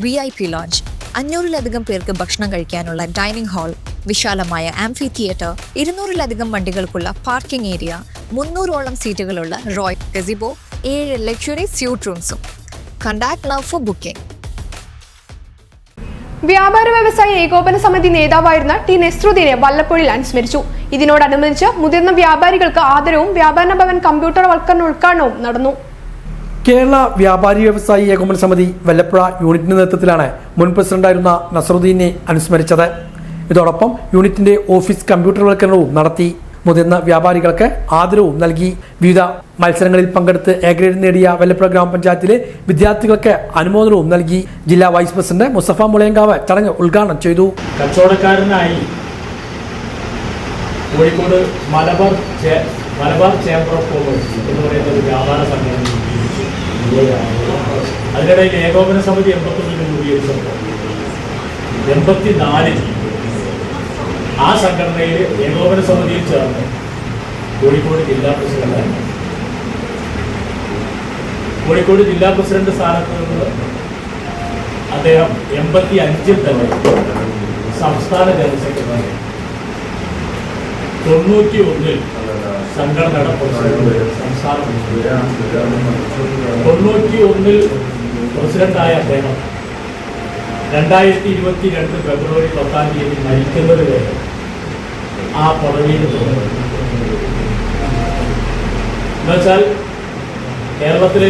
V I P launch അഞ്ഞൂറിലധികം പേർക്ക് ഭക്ഷണം കഴിക്കാനുള്ള ഡൈനിങ് ഹാൾ വിശാലമായ ആംഫി തിയേറ്റർ ഇരുന്നൂറിലധികം വണ്ടികൾക്കുള്ള പാർക്കിംഗ് ഏരിയ മുന്നൂറോളം സീറ്റുകളുള്ള റോയൽ ഗസിബോ ഏഴ് ലക്ഷറി സ്യൂട്ട് റൂംസും. കണ്ടാക്ട് നൗ ഫോർ ബുക്കിംഗ് വ്യാപാര വ്യവസായ ഏകോപന സമിതി നേതാവായിരുന്ന ടി നെസ്രുദ്ദീനെ വല്ലപ്പുഴയിൽ അനുസ്മരിച്ചു. ഇതിനോടനുബന്ധിച്ച് മുതിർന്ന വ്യാപാരികൾക്ക് ആദരവും വ്യാപാര ഭവൻ കമ്പ്യൂട്ടർ വൽക്കരണ ഉദ്ഘാടനവും നടന്നു. കേരള വ്യാപാരി വ്യവസായി ഏകോപന സമിതി വല്ലപ്പുഴ യൂണിറ്റിന്റെ നേതൃത്വത്തിലാണ് മുൻ പ്രസിഡന്റായിരുന്ന നസറുദ്ദീനെ അനുസ്മരിച്ചത്. ഇതോടൊപ്പം യൂണിറ്റിന്റെ ഓഫീസ് കമ്പ്യൂട്ടർവൽക്കരണവും നടത്തി. മുതിർന്ന വ്യാപാരികൾക്ക് ആദരവും നൽകി. വിവിധ മത്സരങ്ങളിൽ പങ്കെടുത്ത് എ നേടിയ വല്ലപ്പുഴ ഗ്രാമപഞ്ചായത്തിലെ വിദ്യാർത്ഥികൾക്ക് അനുമോദനവും നൽകി. ജില്ലാ വൈസ് പ്രസിഡന്റ് മുസഫ മുളയങ്കാവ് ചടങ്ങ് ഉദ്ഘാടനം ചെയ്തു. കച്ചവടക്കാരനായി Kozhikode Malabar Malabar chamber of commerce എന്ന് പറയുന്ന ഒരു വ്യാപാര സംഘടന. അതിനിടയിൽ ഏകോപന സമിതി എൺപത്തൊന്നിൽ രൂപീകരിച്ചു. എൺപത്തിനാലിൽ ആ സംഘടനയിൽ ഏകോപന സമിതിയിൽ ചേർന്ന് കോഴിക്കോട് ജില്ലാ പ്രസിഡന്റ് കോഴിക്കോട് ജില്ലാ പ്രസിഡന്റ് സ്ഥാനത്ത് നിന്ന് അദ്ദേഹം എൺപത്തി അഞ്ചിൽ തന്നെ സംസ്ഥാന ജനറൽ സെക്രട്ടറി തൊണ്ണൂറ്റി ഒന്നിൽ സംഘടനയുടെ പ്രസിഡന്റ് തൊണ്ണൂറ്റി ഒന്നിൽ പ്രസിഡന്റായ അദ്ദേഹം രണ്ടായിരത്തി ഇരുപത്തി രണ്ട് ഫെബ്രുവരി പത്താം തീയതി മരിക്കുന്നത് വരെ ആ പദവിയിൽ എന്നുവെച്ചാൽ കേരളത്തിൽ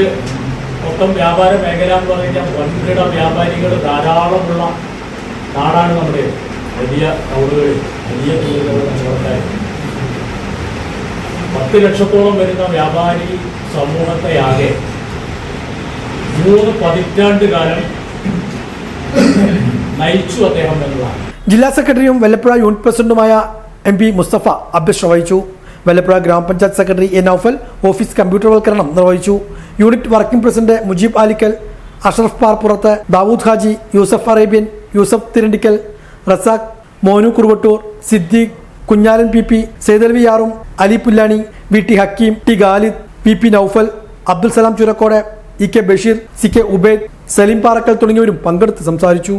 മൊത്തം വ്യാപാര മേഖല എന്ന് പറഞ്ഞാൽ വൻകിട വ്യാപാരികൾ ധാരാളമുള്ള നാടാണ് നമ്മുടെ വലിയ ടൗണുകളിൽ വലിയ ടൗണുകളിൽ കച്ചവടക്കാർ പത്ത് ലക്ഷത്തോളം വരുന്ന വ്യാപാരി സമൂഹത്തെയാകെ മൂന്ന് പതിറ്റാണ്ട് കാലം നയിച്ചു അദ്ദേഹം എന്നതാണ് ജില്ലാ സെക്രട്ടറിയും വല്ലപ്പുഴ യൂണിറ്റ് പ്രസിഡന്റുമായ എം പി മുസ്തഫ അധ്യക്ഷത വഹിച്ചു. വല്ലപ്പുഴ ഗ്രാമപഞ്ചായത്ത് സെക്രട്ടറി എ നൌഫൽ ഓഫീസ് കമ്പ്യൂട്ടർവൽക്കരണം നിർവഹിച്ചു. Unit working president Mujeeb Alikkal Ashraf Parppurathu Dawood Haji Yusuf Arabian Yusuf Thirandikkal Razak Monu Kuruvattur Siddique Kunjalan P P Saithalavi യാറും Ali Pullani V T Hakeem T Khalid P P Naufal Abdul Salam Churakode E K Basheer C K Ubaid Saleem Parakkal തുടങ്ങിയവരും പങ്കെടുത്ത് സംസാരിച്ചു.